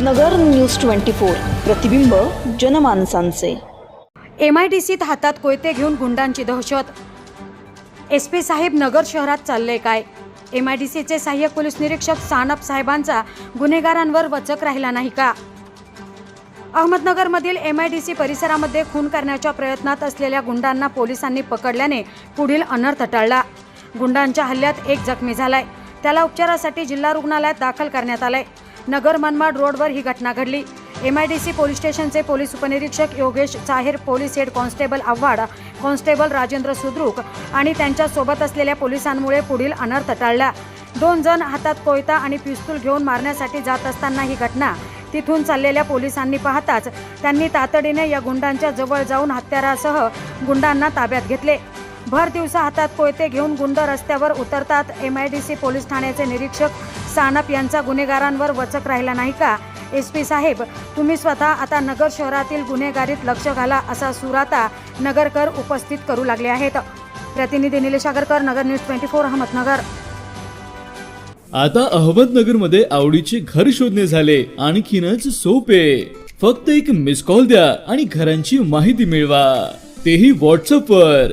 नगर news twenty four. प्रतिबिंब जनमानसांचे. M I D सीत हातात कोयते घेऊन गुंडांची दहशत. एस पी साहेब नगर शहरात चालले काय? एम आय डी सीचे सहाय्यक पोलीस निरीक्षक सानप साहेबांचा गुन्हेगारांवर वचक राहिला नाही का? अहमदनगरमधील एम आय डी सी परिसरामध्ये खून करण्याच्या प्रयत्नात असलेल्या गुंडांना पोलिसांनी पकडल्याने पुढील अनर्थ टळला. गुंडांच्या हल्ल्यात एक जखमी झालाय. त्याला उपचारासाठी जिल्हा रुग्णालयात दाखल करण्यात आलाय. नगर मनमाड रोडवर ही घटना घडली. M I D C police स्टेशनचे पोलीस उपनिरीक्षक Yogesh Chaher police head constable Avhad constable Rajendra Sudruk आणि त्यांच्यासोबत असलेल्या पोलिसांमुळे पुढील अनर्थ टाळला दोन जण हातात कोयता आणि पिस्तूल घेऊन मारण्यासाठी जात असताना ही घटना. तिथून चाललेल्या पोलिसांनी पाहताच त्यांनी तातडीने या गुंडांच्या जवळ जाऊन हत्यारासह गुंडांना ताब्यात घेतले. भर दिवसा हातात कोयते घेऊन गुंड रस्त्यावर उतरतात M I D C police ठाण्याचे निरीक्षक सानप यांचा गुन्हेगारांवर वचक राहिला नाही का? एस पी साहेब तुम्ही स्वतः आता नगर शहरातील गुन्हेगारीत लक्ष घाला असा सुराता नगरकर उपस्थित करू लागले आहेत. प्रतिनिधी Nilesh Agarkar Nagar news twenty four Ahmednagar. आता अहमदनगरमध्ये आवडीचे घर शोधणे झाले. आणखीनच सोपे. फक्त एक मिस कॉल द्या आणि घरांची माहिती मिळवा. तेही व्हॉट्सअप वर.